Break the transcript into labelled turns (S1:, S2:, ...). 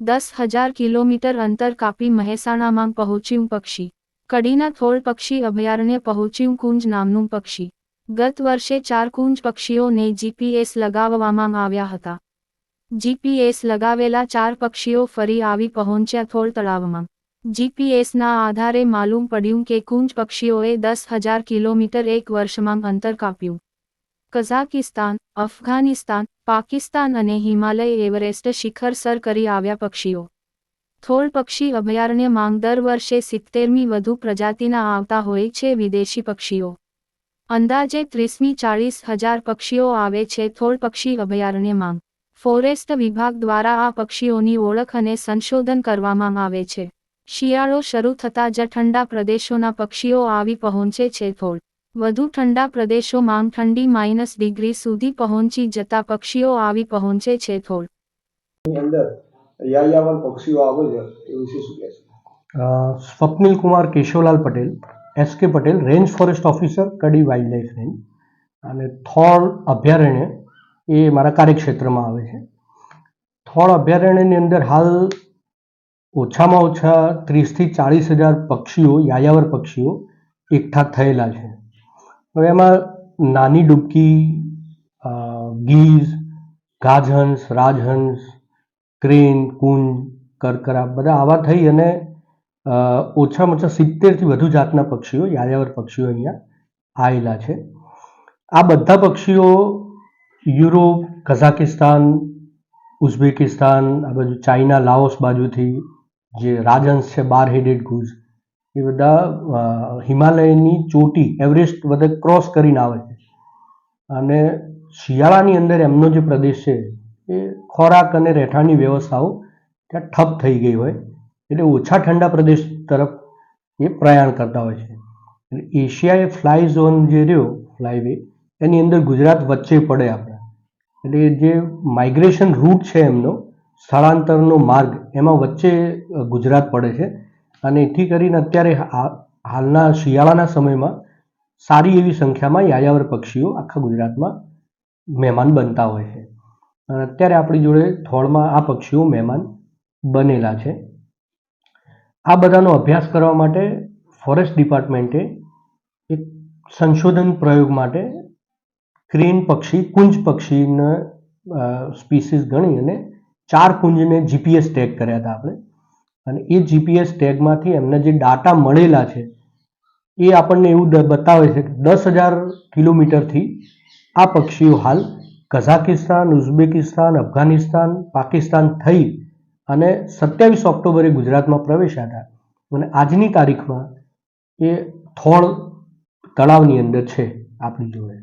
S1: દસ હજાર કિલોમીટર અંતર કાપી મહેસાણામાં પહોંચ્યું પક્ષી. કડીના થોળ પક્ષી અભયારણ્ય પહોંચ્યું કુંજ નામનું પક્ષી. ગત વર્ષે ચાર કુંજ પક્ષીઓને જીપીએસ લગાવવામાં આવ્યા હતા. જીપીએસ લગાવેલા ચાર પક્ષીઓ ફરી આવી પહોંચ્યા થોળ તળાવમાં. જીપીએસના આધારે માલુમ પડ્યું કે કુંજ પક્ષીઓએ દસ હજાર કિલોમીટર એક વર્ષમાં અંતર કાપ્યું. કઝાકિસ્તાન, અફઘાનિસ્તાન, પાકિસ્તાન અને હિમાલય એવરેસ્ટ શિખર સર કરી આવ્યા પક્ષીઓ. થોળ પક્ષી અભયારણ્યમાં દર વર્ષે સિત્તેરમી વધુ પ્રજાતિના આવતા હોય છે વિદેશી પક્ષીઓ. અંદાજે ત્રીસમી ચાળીસ હજાર પક્ષીઓ આવે છે થોળ પક્ષી અભયારણ્યમાં ફોરેસ્ટ વિભાગ દ્વારા આ પક્ષીઓની ઓળખ અને સંશોધન કરવામાં આવે છે. શિયાળો શરૂ થતાં જ ઠંડા પ્રદેશોના પક્ષીઓ આવી પહોંચે છે થોડ વધુ ઠંડા પ્રદેશોમાં ઠંડી માઇનસ ડિગ્રી સુધી પહોંચી જતા પક્ષીઓ આવી પહોંચે છે થોડ.
S2: અંદર યાયાવર પક્ષીઓ આવે છે એ વિશે શું કહેશો?
S3: Swapnil Kumar Keshavlal Patel S K Patel range forest officer Kadi wildlife range. અને થોળ અભયારણ્ય એ મારા કાર્યક્ષેત્રમાં આવે છે. થોળ અભયારણ્યની અંદર હાલ ઓછામાં ઓછા ત્રીસથી ચાળીસ હજાર પક્ષીઓ યાયાવર પક્ષીઓ એકઠા થયેલા છે. હવે એમાં નાની ડૂબકી ગીઝ ગાજહંસ, રાજહંસ, ક્રેન, કુંજ, કરકરા બધા આવા થઈ અને ઓછામાં ઓછા સિત્તેરથી વધુ જાતના પક્ષીઓ યાયાવર પક્ષીઓ અહીંયા આવેલા છે. આ બધા પક્ષીઓ યુરોપ કઝાકિસ્તાન ઉઝબેકિસ્તાન, આ બાજુ ચાઇના, લાઓસ બાજુથી જે રાજહંસ છે બાર હેડેડ ગુઝ એ બધા હિમાલયની ચોટી, એવરેસ્ટ બધે ક્રોસ કરીને આવે છે. અને શિયાળાની અંદર એમનો જે પ્રદેશ છે, એ ખોરાક અને રહેઠાણની વ્યવસ્થાઓ ત્યાં ઠપ થઈ ગઈ હોય. એટલે ઓછા ઠંડા પ્રદેશ તરફ એ પ્રયાણ કરતા હોય છે. એટલે એશિયા એ ફ્લાય ઝોન જે રહ્યો ફ્લાયવે એની અંદર ગુજરાત વચ્ચે પડે આપણે. એટલે જે માઇગ્રેશન રૂટ છે એમનો, સ્થળાંતરનો માર્ગ, એમાં વચ્ચે ગુજરાત પડે છે. અને એથી કરીને અત્યારે હાલના શિયાળાના સમયમાં સારી એવી સંખ્યામાં યાયાવર પક્ષીઓ આખા ગુજરાતમાં મહેમાન બનતા હોય છે. અને અત્યારે આપણી જોડે થોળમાં આ પક્ષીઓ મહેમાન બનેલા છે. આ બધાનો અભ્યાસ કરવા માટે ફોરેસ્ટ ડિપાર્ટમેન્ટે એક સંશોધન પ્રયોગ માટે ક્રેન પક્ષી, કુંજ પક્ષીને સ્પીસીસ ગણી અને ચાર કુંજને જીપીએસ ટેગ કર્યા હતા આપણે. અને એ જીપીએસ ટેગમાંથી એમને જે ડાટા મળેલા છે, એ આપણને એવું બતાવે છે કે દસ હજાર કિલોમીટરથી આ પક્ષીઓ હાલ કઝાકિસ્તાન, ઉઝબેકિસ્તાન, અફઘાનિસ્તાન, પાકિસ્તાન થઈ અને સત્યાવીસ ઓક્ટોબરે ગુજરાતમાં પ્રવેશ્યા હતા. અને આજની તારીખમાં એ થોળ તળાવની અંદર છે આપણી જોડે.